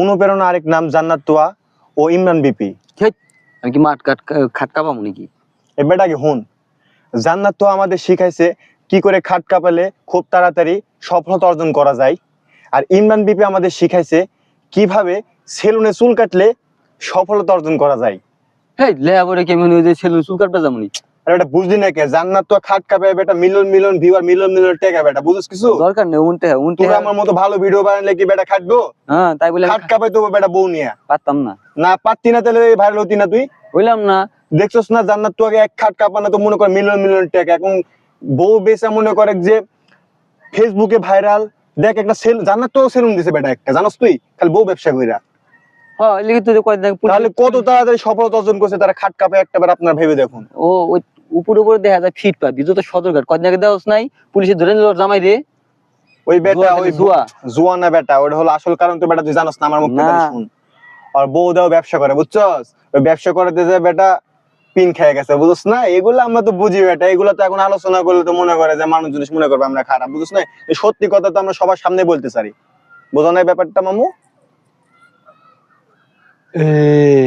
অনুপ্রেরণা আরেক নাম জান্নাত তোয়া ও ইমরান বিপি। আমি কি মাঠ কাট খাট কাপাবো নাকি? এ বেটাকে হুন? জান্নাত তো আমাদের শিখাইছে কি করে খাট কাপালে খুব তাড়াতাড়ি সফলতা অর্জন করা যায়। আর ইমরান বিপি আমাদের শিখাইছে কীভাবে সেলুনে চুল কাটলে সফলতা অর্জন করা যায়। হেই লেয়া করে কি আমি ওই যে ছেলে চুল কাটবে আর এটা বুঝলি না কে? জান্নাত তো খাট কাপে বেটা million million viewer million million টাকা বেটা বুঝছিস কিছু? দরকার নেই উনতে উনতে তুই আমার মতো ভালো ভিডিও বানালে কি বেটা খাটবো? হ্যাঁ তাই বলে খাট কাপে তো বেটা বউ নিয়ে। পারতাম না। না পারতি না তাহলে ভাইরাল হতি না তুই? বললাম না। দেখছস না জান্নাত তো আগে এক খাট কাপানো তো মনে কর মিলিয়ন মিলিয়ন টাকা। এখন বউ বেচা মনে করে যে ফেসবুকে ভাইরাল দেখ একটা সেল জান্নাত তো সেলুন দিছে বেটা একটা জানাস তুই? খালি বউ ব্যবসা কইরা। হ্যাঁ আগে তাহলে কত তাড়াতাড়ি সফলতা অর্জন করছে তারা খাট কাপে একটা বার আপনার ভেবে দেখুন। ও উপর উপরে দেখা যায় ফিট পা দ্বিতীয়ত সদরঘাট কয়েকদিন আগে দেওয়াস নাই? পুলিশে ধরে নিল জামাই রে। ওই বেটা ওই জুয়া জুয়া না বেটা ওটা হলো আসল কারণ তো বেটা তুই জানাস না আমার মুখ থেকে শুন। আর বউ দাও ব্যবসা করে বুঝছস? ওই ব্যবসা করতে যে বেটা পিন খেয়ে গেছে বুঝছ না? এগুলো আমরা তো বুঝি বেটা এগুলো তো এখন আলোচনা করলে তো মনে করে যে মানুষ জিনিস মনে করবে আমরা খারাপ বুঝছ না? এই সত্যি কথা তো আমরা সবার সামনে বলতে চাই বোঝা নাই ব্যাপারটা মামু? এই